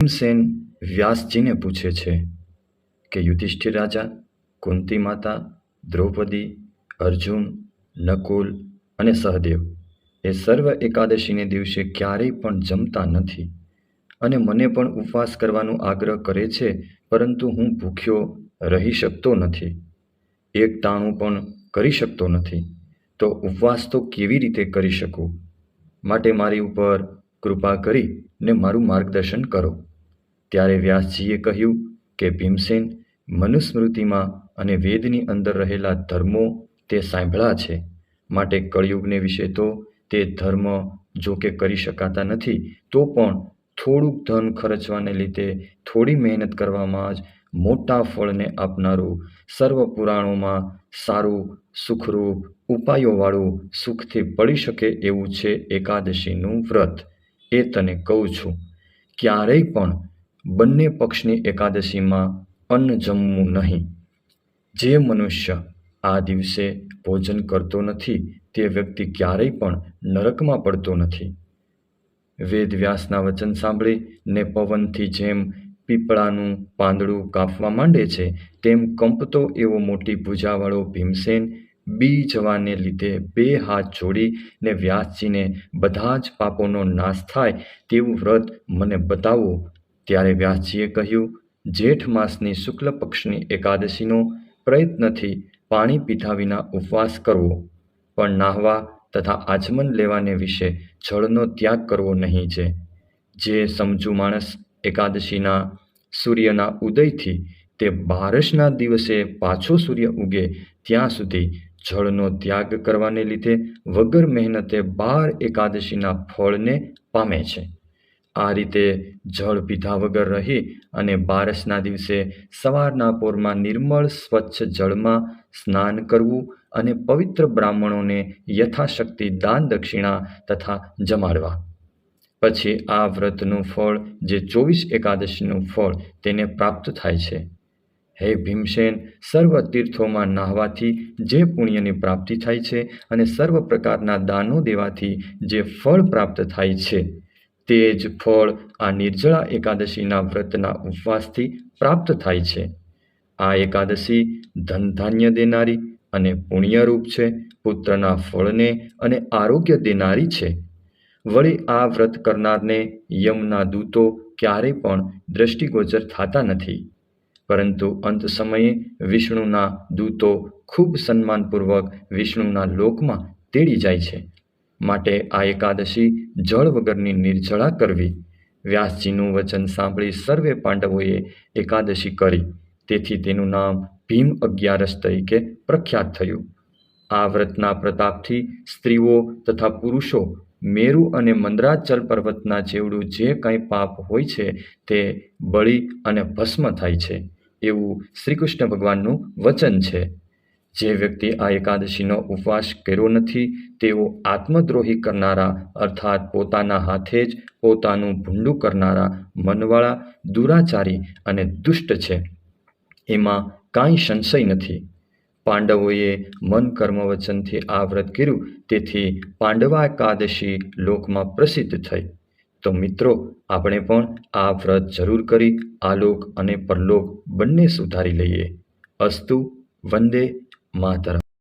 ભીમસેન વ્યાસજીને પૂછે છે કે યુધિષ્ઠિર રાજા, કુંતી માતા, દ્રૌપદી, અર્જુન, નકુલ અને સહદેવ એ સર્વ એકાદશીને દિવસે ક્યારેય પણ જમતા નથી અને મને પણ ઉપવાસ કરવાનો આગ્રહ કરે છે, પરંતુ હું ભૂખ્યો રહી શકતો નથી. એક ટાણું પણ કરી શકતો નથી. તો ઉપવાસ તો કેવી રીતે કરી શકું? માટે મારી ઉપર કૃપા કરી ને મારું માર્ગદર્શન કરો. ત્યારે વ્યાસજીએ કહ્યું કે ભીમસેન મનુસ્મૃતિમાં અને વેદની અંદર રહેલા ધર્મો તે સાંભળ્યા છે. માટે કળિયુગને વિશે તો તે ધર્મ જો કે કરી શકાતા નથી, તો પણ થોડુંક ધન ખર્ચવાને લીધે થોડી મહેનત કરવામાં જ મોટા ફળને આપનારું સર્વ પુરાણોમાં સારું સુખરૂપ ઉપાયોવાળું સુખથી પડી શકે એવું છે એકાદશીનું વ્રત. એ તને કહું છું, ક્યારેય પણ બંને પક્ષની એકાદશીમાં અન્ન જમવું નહીં. જે મનુષ્ય આ દિવસે ભોજન કરતો નથી, તે વ્યક્તિ ક્યારેય પણ નરકમાં પડતો નથી. વેદ વ્યાસના વચન સાંભળી ને પવનથી જેમ પીપળાનું પાંદડું કાપવા માંડે છે, તેમ કંપતો એવો મોટી ભૂજાવાળો ભીમસેન બી જવાને લીધે બે હાથ જોડી ને વ્યાસજીને બધા જ પાપોનો નાશ થાય તેવું વ્રત મને બતાવો ત્યારે વ્યાસજીએ કહ્યું, જેઠ માસની શુક્લ પક્ષની એકાદશીનો પ્રયત્નથી પાણી પીધા વિના ઉપવાસ કરવો, પણ નાહવા તથા આચમન લેવાને વિશે જળનો ત્યાગ કરવો નહીં છે. જે સમજુ માણસ એકાદશીના સૂર્યના ઉદયથી તે બારસના દિવસે પાછો સૂર્ય ઉગે ત્યાં સુધી જળનો ત્યાગ કરવાને લીધે વગર મહેનતે બાર એકાદશીના ફળને પામે છે. આ રીતે જળ પીધા વગર રહી અને બારસના દિવસે સવારના પોરમાં નિર્મળ સ્વચ્છ જળમાં સ્નાન કરવું અને પવિત્ર બ્રાહ્મણોને યથાશક્તિ દાન દક્ષિણા તથા જમાડવા. પછી આ વ્રતનું ફળ, જે ચોવીસ એકાદશીનું ફળ, તેને પ્રાપ્ત થાય છે. હે ભીમસેન, સર્વ તીર્થોમાં નાહવાથી જે પુણ્યની પ્રાપ્તિ થાય છે અને સર્વ પ્રકારના દાનો દેવાથી જે ફળ પ્રાપ્ત થાય છે તે જ ફળ આ નિર્જળા એકાદશીના વ્રતના ઉપવાસથી પ્રાપ્ત થાય છે. આ એકાદશી ધન ધાન્ય દેનારી અને પુણ્યરૂપ છે, પુત્રના ફળને અને આરોગ્ય દેનારી છે. વળી આ વ્રત કરનારને યમના દૂતો ક્યારેય પણ દ્રષ્ટિગોચર થતા નથી. પરંતુ અંત સમયે વિષ્ણુના દૂતો ખૂબ સન્માનપૂર્વક વિષ્ણુના લોકમાં તેડી જાય છે. માટે આ એકાદશી જળ વગરની નિર્જળા કરવી. વ્યાસજીનું વચન સાંભળી સર્વે પાંડવોએ એકાદશી કરી. તેથી તેનું નામ ભીમ અગિયારસ તરીકે પ્રખ્યાત થયું. આ વ્રતના પ્રતાપથી સ્ત્રીઓ તથા પુરુષો મેરુ અને મંદરાચલ પર્વતના જેવડું જે કંઈ પાપ હોય છે તે બળી અને ભસ્મ થાય છે. એવું શ્રી કૃષ્ણ ભગવાનનું વચન છે. જે વ્યક્તિ આ એકાદશીનો ઉપવાસ કર્યો નથી, તેઓ આત્મદ્રોહી કરનારા, અર્થાત પોતાના હાથે જ પોતાનું ભૂંડું કરનારા મનવાળા, દુરાચારી અને દુષ્ટ છે. એમાં કાંઈ સંશય નથી. પાંડવોએ મન કર્મ વચનથી આ વ્રત કર્યું, તેથી પાંડવા એકાદશી લોકમાં પ્રસિદ્ધ થઈ. તો મિત્રો, આપણે પણ આ વ્રત જરૂર કરી, આલોક અને પરલોક બંને સુધારી લઈએ. અસ્તુ વંદે матера.